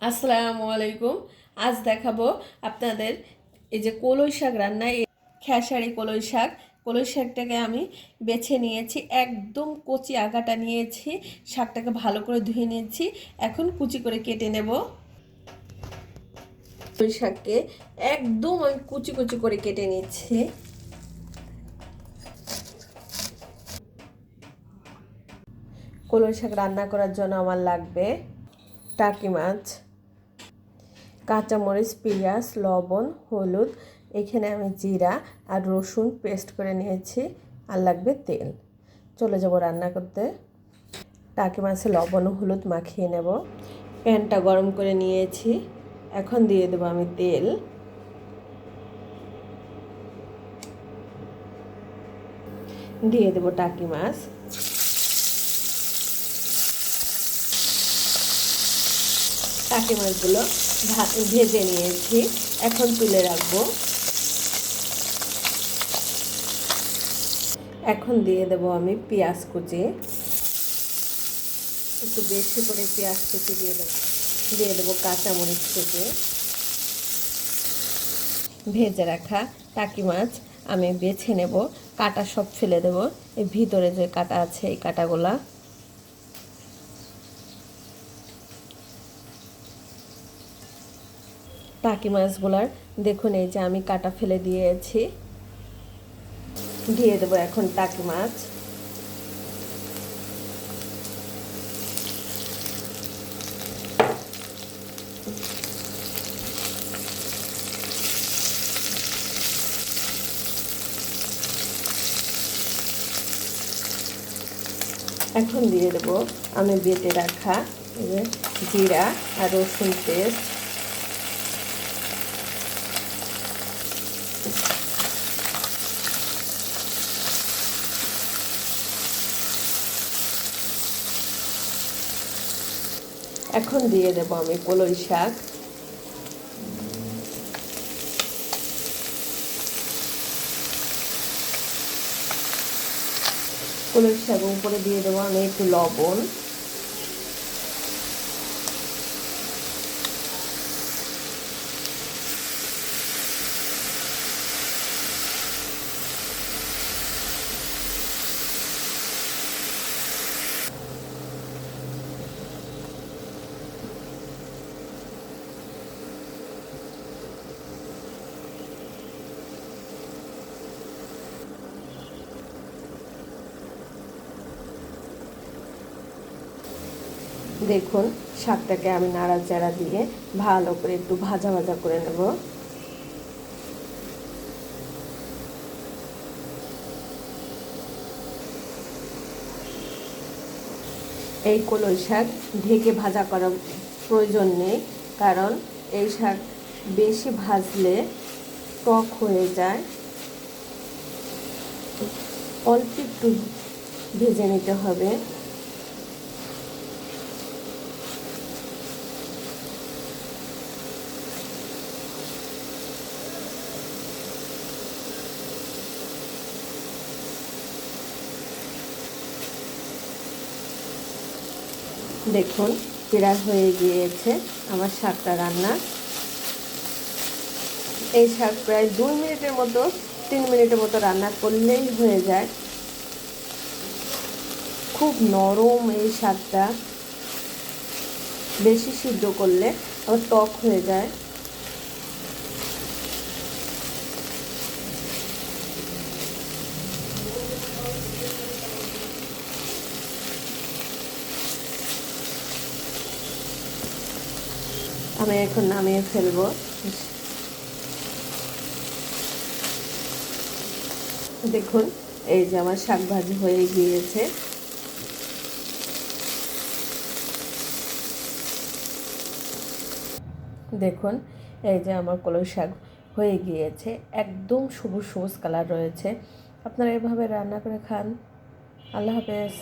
আসসালামু আলাইকুম। আজ দেখাবো আপনাদের এই যে কলই শাক রান্না এই খেসারি কলই শাক। কলই শাকটাকে আমি বেছে নিয়েছি, একদম কচি আগাটা নিয়েছি, শাকটাকে ভালো করে ধুয়ে নিয়েছি। এখন কুচি করে কেটে নেব। কলই শাককে একদম আমি কুচি কুচি করে কেটে নিচ্ছি। কলই শাক রান্না করার জন্য আমার লাগবে টাকি মাছ। কাঁচামরিচ, পেঁয়াজ, লবণ, হলুদ, এখানে আমি জিরা আর রসুন পেস্ট করে নিয়েছি আর লাগবে তেল। চলে যাব রান্না করতে। টাকি মাছে লবণ হলুদ মাখিয়ে নেব। প্যানটা গরম করে নিয়েছি। এখন দিয়ে দেবো আমি তেল। দিয়ে দেবো টাকি মাছ। টাকি মাছগুলো ভেজে নিয়েছি। এখন তুলে রাখব। এখন দিয়ে দেব আমি পেঁয়াজ কুচি। একটু বেশি করে পেঁয়াজ কুচি দিয়ে দেবো। দিয়ে দেবো কাঁচামরিচ কুচি। ভেজে রাখা টাকি মাছ আমি বেছে নেব। কাটা সব ফেলে দেব। এই ভিতরে যে কাটা আছে, এই কাটাগুলা। টাকি মাছগুলার। দেখুন, এই যে আমি কাটা ফেলে দিয়েছি। দিয়ে দেবো এখন টাকি মাছ। এখন দিয়ে দেবো, আমি বেটে রাখা জিরা আর রসুন পেস্ট। এখন দিয়ে দেব আমি কলই শাক। কলই শাক উপরে দিয়ে দেবো আমি একটু লবণ। দেখুন শাকটাকে আমি নাড়াচাড়া দিয়ে ভালো করে একটু ভাজা ভাজা করে নেব। এই কলই শাক ঢেকে ভাজা করার প্রয়োজন নেই, কারণ এই শাক বেশি ভাজলে টক হয়ে যায়। অল্প একটু ভেজে নিতে হবে। দেখুন প্রায় হয়ে গিয়েছে আমার শাকটা রান্না। এই শাক প্রায় দুই মিনিটের মতো, তিন মিনিটের মতো রান্না করলেই হয়ে যায়। খুব নরম এই শাকটা। বেশি সিদ্ধ করলে আবার টক হয়ে যায়। আমি এখন নামিয়ে ফেলব। দেখুন, এই যে আমার শাক ভাজি হয়ে গিয়েছে। দেখুন, এই যে আমার কলই শাক হয়ে গিয়েছে। একদম সবুজ সবুজ কালার রয়েছে। আপনারা এভাবে রান্না করে খান। আল্লাহ হাফেজ।